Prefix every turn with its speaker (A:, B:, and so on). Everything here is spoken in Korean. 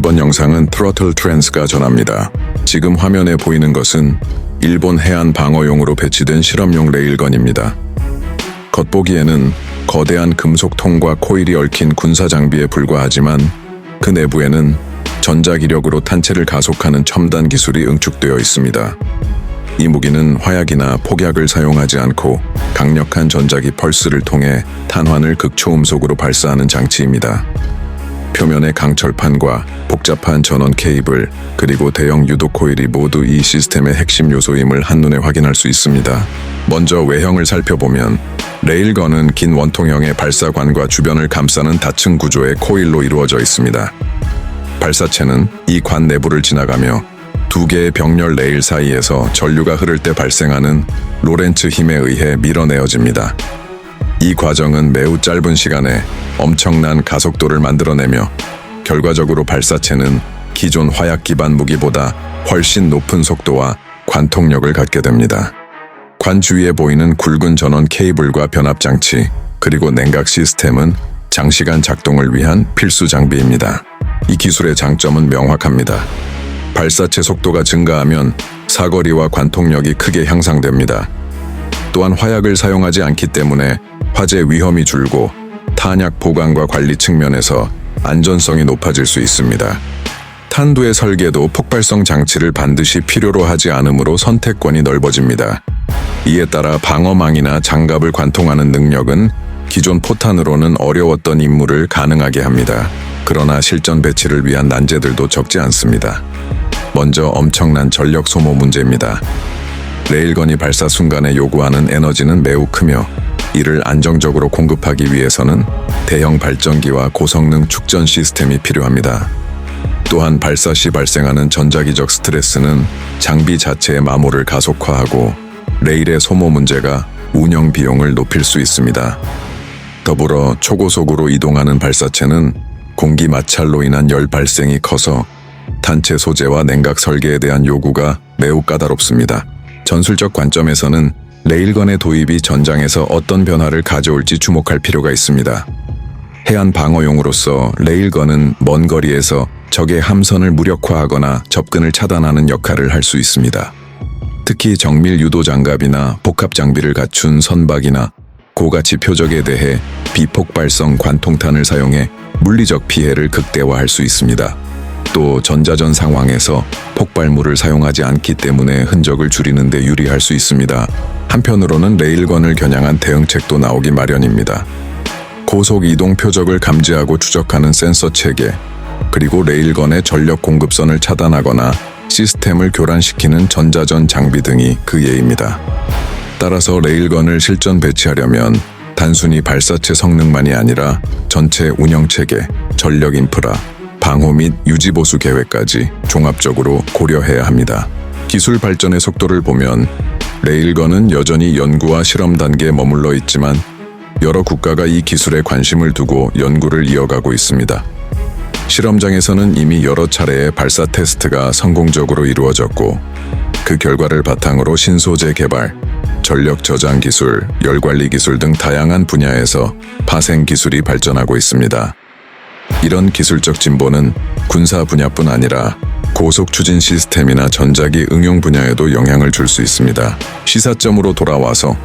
A: 이번 영상은 트로틀 트랜스가 전합니다. 지금 화면에 보이는 것은 일본 해안 방어용으로 배치된 실험용 레일건입니다. 겉보기에는 거대한 금속 통과 코일이 얽힌 군사 장비에 불과하지만 그 내부에는 전자기력으로 탄체를 가속하는 첨단 기술이 응축되어 있습니다. 이 무기는 화약이나 폭약을 사용하지 않고 강력한 전자기 펄스를 통해 탄환을 극초음속으로 발사하는 장치입니다. 표면의 강철판과 복잡한 전원 케이블 그리고 대형 유도 코일이 모두 이 시스템의 핵심 요소임을 한눈에 확인할 수 있습니다. 먼저 외형을 살펴보면 레일건은 긴 원통형의 발사관과 주변을 감싸는 다층 구조의 코일로 이루어져 있습니다. 발사체는 이 관 내부를 지나가며 두 개의 병렬 레일 사이에서 전류가 흐를 때 발생하는 로렌츠 힘에 의해 밀어내어집니다. 이 과정은 매우 짧은 시간에 엄청난 가속도를 만들어내며 결과적으로 발사체는 기존 화약 기반 무기보다 훨씬 높은 속도와 관통력을 갖게 됩니다. 관 주위에 보이는 굵은 전원 케이블과 변압 장치, 그리고 냉각 시스템은 장시간 작동을 위한 필수 장비입니다. 이 기술의 장점은 명확합니다. 발사체 속도가 증가하면 사거리와 관통력이 크게 향상됩니다. 또한 화약을 사용하지 않기 때문에 화재 위험이 줄고 탄약 보관과 관리 측면에서 안전성이 높아질 수 있습니다. 탄두의 설계도 폭발성 장치를 반드시 필요로 하지 않으므로 선택권이 넓어집니다. 이에 따라 방어망이나 장갑을 관통하는 능력은 기존 포탄으로는 어려웠던 임무를 가능하게 합니다. 그러나 실전 배치를 위한 난제들도 적지 않습니다. 먼저 엄청난 전력 소모 문제입니다. 레일건이 발사 순간에 요구하는 에너지는 매우 크며 이를 안정적으로 공급하기 위해서는 대형 발전기와 고성능 축전 시스템이 필요합니다. 또한 발사 시 발생하는 전자기적 스트레스는 장비 자체의 마모를 가속화하고 레일의 소모 문제가 운영 비용을 높일 수 있습니다. 더불어 초고속으로 이동하는 발사체는 공기 마찰로 인한 열 발생이 커서 단체 소재와 냉각 설계에 대한 요구가 매우 까다롭습니다. 전술적 관점에서는 레일건의 도입이 전장에서 어떤 변화를 가져올지 주목할 필요가 있습니다. 해안 방어용으로서 레일건은 먼 거리에서 적의 함선을 무력화하거나 접근을 차단하는 역할을 할 수 있습니다. 특히 정밀 유도 장갑이나 복합 장비를 갖춘 선박이나 고가치 표적에 대해 비폭발성 관통탄을 사용해 물리적 피해를 극대화할 수 있습니다. 또 전자전 상황에서 폭발물을 사용하지 않기 때문에 흔적을 줄이는 데 유리할 수 있습니다. 한편으로는 레일건을 겨냥한 대응책도 나오기 마련입니다. 고속 이동 표적을 감지하고 추적하는 센서 체계, 그리고 레일건의 전력 공급선을 차단하거나 시스템을 교란시키는 전자전 장비 등이 그 예입니다. 따라서 레일건을 실전 배치하려면 단순히 발사체 성능만이 아니라 전체 운영 체계, 전력 인프라, 방호 및 유지 보수 계획까지 종합적으로 고려해야 합니다. 기술 발전의 속도를 보면 레일건은 여전히 연구와 실험 단계에 머물러 있지만 여러 국가가 이 기술에 관심을 두고 연구를 이어가고 있습니다. 실험장에서는 이미 여러 차례의 발사 테스트가 성공적으로 이루어졌고 그 결과를 바탕으로 신소재 개발, 전력 저장 기술, 열 관리 기술 등 다양한 분야에서 파생 기술이 발전하고 있습니다. 이런 기술적 진보는 군사 분야뿐 아니라 고속 추진 시스템이나 전자기 응용 분야에도 영향을 줄 수 있습니다. 시사점으로 돌아와서